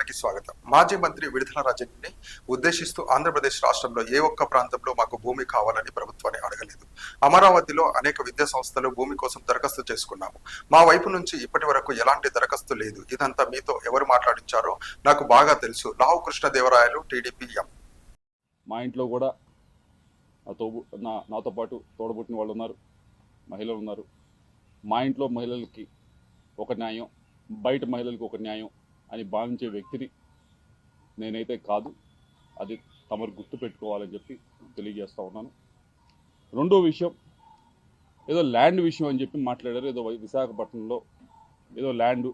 స్వాగతం. మాజీ మంత్రి విడుదల రాజన్ని ఉద్దేశిస్తూ ఆంధ్రప్రదేశ్ రాష్ట్రంలో ఏ ఒక్క ప్రాంతంలో మాకు భూమి కావాలని ప్రభుత్వాన్ని అడగలేదు. అమరావతిలో అనేక విద్యా సంస్థలు భూమి కోసం దరఖాస్తు చేసుకున్నాము. మా వైపు నుంచి ఇప్పటి వరకు ఎలాంటి దరఖాస్తు లేదు. ఇదంతా మీతో ఎవరు మాట్లాడించారో నాకు బాగా తెలుసు. లావు కృష్ణదేవరాయలు టీడీపీ ఎం. మా ఇంట్లో కూడా నాతో నా నాతో పాటు తోడబుట్టిన వాళ్ళు ఉన్నారు. మహిళలు ఉన్నారు. మా ఇంట్లో మహిళలకి ఒక న్యాయం బయట మహిళలకు ఒక న్యాయం అని భావించే వ్యక్తిని నేనైతే కాదు. అది తమరు గుర్తు పెట్టుకోవాలని చెప్పి తెలియజేస్తూ ఉన్నాను. రెండో విషయం ఏదో ల్యాండ్ విషయం అని చెప్పి మాట్లాడారు. ఏదో విశాఖపట్నంలో ఏదో ల్యాండ్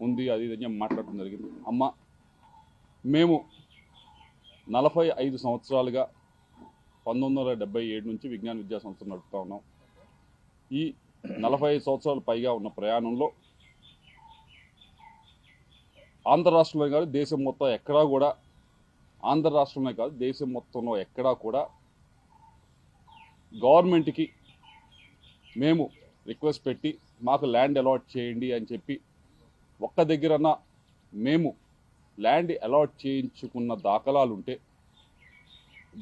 ఉంది అది ఇది అని మాట్లాడటం జరిగింది. అమ్మ మేము నలభై ఐదు సంవత్సరాలుగా పంతొమ్మిది వందల డెబ్బై ఏడు నుంచి విజ్ఞాన విద్యా సంస్థ నడుపుతా ఉన్నాం. ఈ నలభై ఐదు సంవత్సరాలు పైగా ఉన్న ప్రయాణంలో ఆంధ్ర రాష్ట్రంలో కాదు దేశం మొత్తం ఎక్కడా కూడా ఆంధ్ర రాష్ట్రంలో కాదు దేశం మొత్తంలో ఎక్కడా కూడా గవర్నమెంట్కి మేము రిక్వెస్ట్ పెట్టి మాకు ల్యాండ్ అలాట్ చేయండి అని చెప్పి ఒక్క దగ్గరన్న మేము ల్యాండ్ అలాట్ చేయించుకున్న దాఖలాలు ఉంటే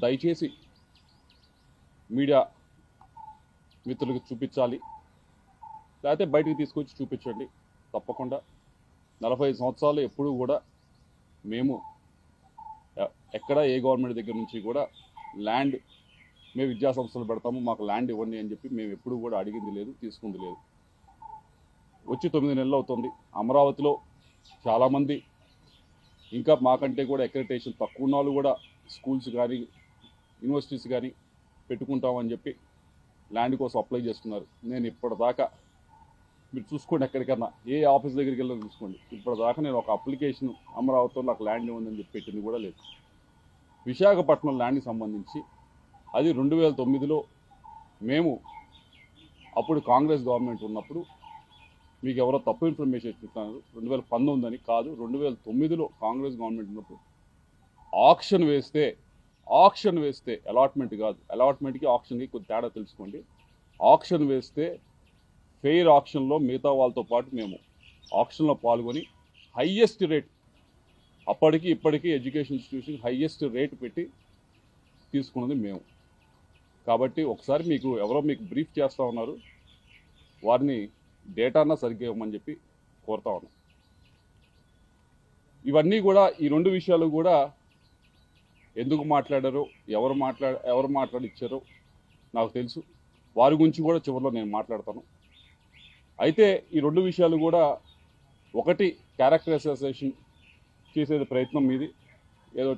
దయచేసి మీడియా మిత్రులకు చూపించాలి. లేకపోతే బయటికి తీసుకొచ్చి చూపించండి. తప్పకుండా నలభై ఐదు సంవత్సరాలు ఎప్పుడూ కూడా మేము ఎక్కడ ఏ గవర్నమెంట్ దగ్గర నుంచి కూడా ల్యాండ్ మేము విద్యా సంస్థలు పెడతాము మాకు ల్యాండ్ ఇవ్వండి అని చెప్పి మేము ఎప్పుడు కూడా అడిగింది లేదు తీసుకుంది లేదు. వచ్చి తొమ్మిది నెలలు అవుతుంది. అమరావతిలో చాలామంది ఇంకా మాకంటే కూడా ఎక్రిటేషన్ తక్కువ ఉన్న వాళ్ళు కూడా స్కూల్స్ కానీ యూనివర్సిటీస్ కానీ పెట్టుకుంటామని చెప్పి ల్యాండ్ కోసం అప్లై చేస్తున్నారు నేను ఇప్పటిదాకా మీరు చూసుకోండి ఎక్కడికన్నా. ఏ ఆఫీస్ దగ్గరికి వెళ్ళి చూసుకోండి. ఇప్పటిదాకా నేను ఒక అప్లికేషన్ అమరావతిలో నాకు ల్యాండ్ ఉందని చెప్పి పెట్టింది కూడా లేదు. విశాఖపట్నం ల్యాండ్కి సంబంధించి అది రెండు వేల తొమ్మిదిలో మేము అప్పుడు కాంగ్రెస్ గవర్నమెంట్ ఉన్నప్పుడు మీకు ఎవరో తప్పు ఇన్ఫర్మేషన్ ఇస్తున్నారు రెండు వేల పంతొమ్మిది అని కాదు రెండు వేల తొమ్మిదిలో కాంగ్రెస్ గవర్నమెంట్ ఉన్నప్పుడు ఆక్షన్ వేస్తే ఆక్షన్ వేస్తే అలాట్మెంట్ కాదు. అలాట్మెంట్కి ఆక్షన్కి కొద్ది తేడా తెలుసుకోండి. ఆక్షన్ వేస్తే ఫెయిర్ ఆప్షన్లో మిగతా వాళ్ళతో పాటు మేము ఆప్షన్లో పాల్గొని హయ్యెస్ట్ రేట్ అప్పటికి ఇప్పటికీ ఎడ్యుకేషన్ ఇన్స్టిట్యూషన్ హయ్యెస్ట్ రేట్ పెట్టి తీసుకున్నది మేము. కాబట్టి ఒకసారి మీకు ఎవరో మీకు బ్రీఫ్ చేస్తూ ఉన్నారు. వారిని డేటానా సరిగ్గా ఇవ్వమని చెప్పి కోరుతా ఉన్నాం. ఇవన్నీ కూడా ఈ రెండు విషయాలు కూడా ఎందుకు మాట్లాడారో ఎవరు మాట్లాడ ఎవరు మాట్లాడిచ్చారో నాకు తెలుసు. వారి గురించి కూడా చివరిలో నేను మాట్లాడతాను. అయితే ఈ రెండు విషయాలు కూడా ఒకటి క్యారెక్టర్ అసోసియేషన్ చేసే ప్రయత్నం మీది. ఏదో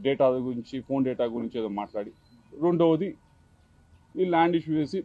డేటా గురించి ఫోన్ డేటా గురించి ఏదో మాట్లాడి. రెండవది ఈ ల్యాండ్ ఇష్యూ చేసి